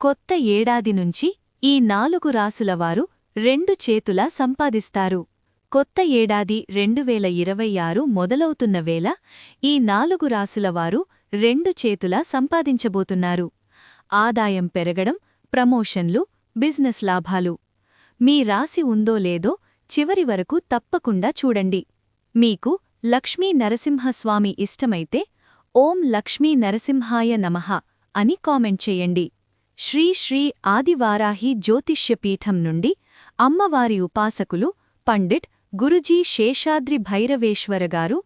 కొత్త ఏడాది నుంచి ఈ నాలుగు రాసులవారు రెండు చేతులా సంపాదిస్తారు. కొత్త ఏడాది రెండువేల ఇరవై ఆరు మొదలవుతున్న వేళ ఈ నాలుగు రాసులవారు రెండు చేతులా సంపాదించబోతున్నారు. ఆదాయం పెరగడం ప్రమోషన్లు బిజినెస్ లాభాలు. మీ రాసి ఉందో లేదో చివరి వరకు తప్పకుండా చూడండి. మీకు లక్ష్మీ నరసింహస్వామి ఇష్టమైతే ఓం లక్ష్మీ నరసింహాయ నమః అని కామెంట్ చేయండి. శ్రీ శ్రీ ఆదివారాహి జ్యోతిష్యపీఠం నుండి అమ్మవారి ఉపాసకులు పండిట్ గురుజీ శేషాద్రి భైరవేశ్వర గారు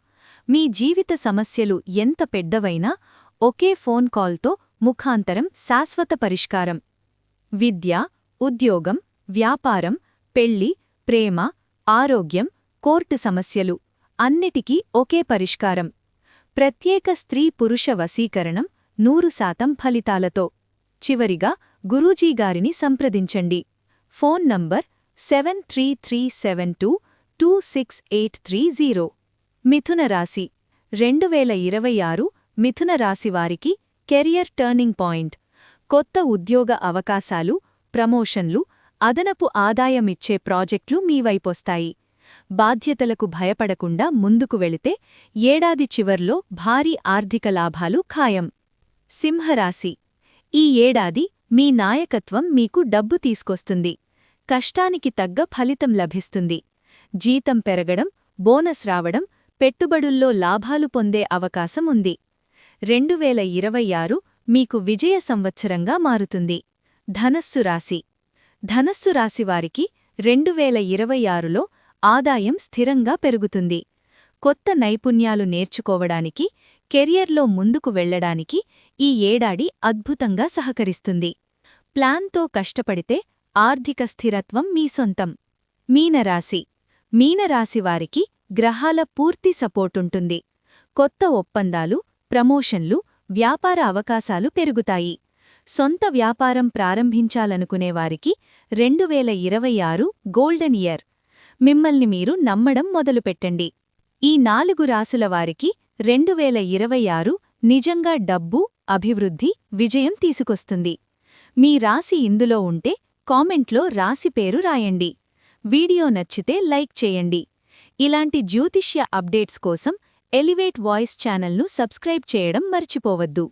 మీ జీవిత సమస్యలు ఎంత పెద్దవైనా ఒకే ఫోన్ కాల్తో ముఖాంతరం శాశ్వత పరిష్కారం. విద్య ఉద్యోగం వ్యాపారం పెళ్ళి ప్రేమ ఆరోగ్యం కోర్టు సమస్యలు అన్నిటికీ ఒకే పరిష్కారం. ప్రత్యేక స్త్రీ పురుష వశీకరణం నూరు శాతం ఫలితాలతో. చివరిగా గురూజీగారిని సంప్రదించండి. Phone number seven three three seven two two six eight three zero. మిథున రాశి. రెండు వేల ఇరవై ఆరు మిథున రాశివారికి కెరియర్ టర్నింగ్ పాయింట్. కొత్త ఉద్యోగ అవకాశాలు ప్రమోషన్లు అదనపు ఆదాయమిచ్చే ప్రాజెక్టులు మీవైపొస్తాయి బాధ్యతలకు భయపడకుండా ముందుకు వెళితే ఏడాది చివర్లో భారీ ఆర్థిక లాభాలు ఖాయం. సింహరాశి. ఈ ఏడాది మీ నాయకత్వం మీకు డబ్బు తీసుకొస్తుంది. కష్టానికి తగ్గ ఫలితం లభిస్తుంది. జీతం పెరగడం బోనస్ రావడం పెట్టుబడుల్లో లాభాలు పొందే అవకాశం ఉంది. రెండువేల ఇరవై ఆరు మీకు విజయ సంవత్సరంగా మారుతుంది. ధనస్సు రాశి. ధనస్సు రాశివారికి రెండువేల ఇరవై ఆరులో ఆదాయం స్థిరంగా పెరుగుతుంది. కొత్త నైపుణ్యాలు నేర్చుకోవడానికి కెరియర్లో ముందుకు వెళ్ళడానికి ఈ ఏడాది అద్భుతంగా సహకరిస్తుంది. ప్లాన్తో కష్టపడితే ఆర్థిక స్థిరత్వం మీ సొంతం. మీనరాశి. మీనరాశివారికి గ్రహాల పూర్తి సపోర్టుంటుంది కొత్త ఒప్పందాలు ప్రమోషన్లు వ్యాపార అవకాశాలు పెరుగుతాయి. సొంత వ్యాపారం ప్రారంభించాలనుకునేవారికి రెండు వేల ఇరవై ఆరు గోల్డెన్ ఇయర్. మిమ్మల్ని మీరు నమ్మడం మొదలుపెట్టండి. ఈ నాలుగు రాసుల వారికి రెండు వేల ఇరవై ఆరు నిజంగా డబ్బు అభివృద్ధి విజయం తీసుకొస్తుంది. మీ రాశి ఇందులో ఉంటే కామెంట్లో రాశి పేరు రాయండి. వీడియో నచ్చితే లైక్ చేయండి. ఇలాంటి జ్యోతిష్య అప్డేట్స్ కోసం ఎలివేట్ వాయిస్ ఛానల్ను సబ్స్క్రైబ్ చేయడం మర్చిపోవద్దు.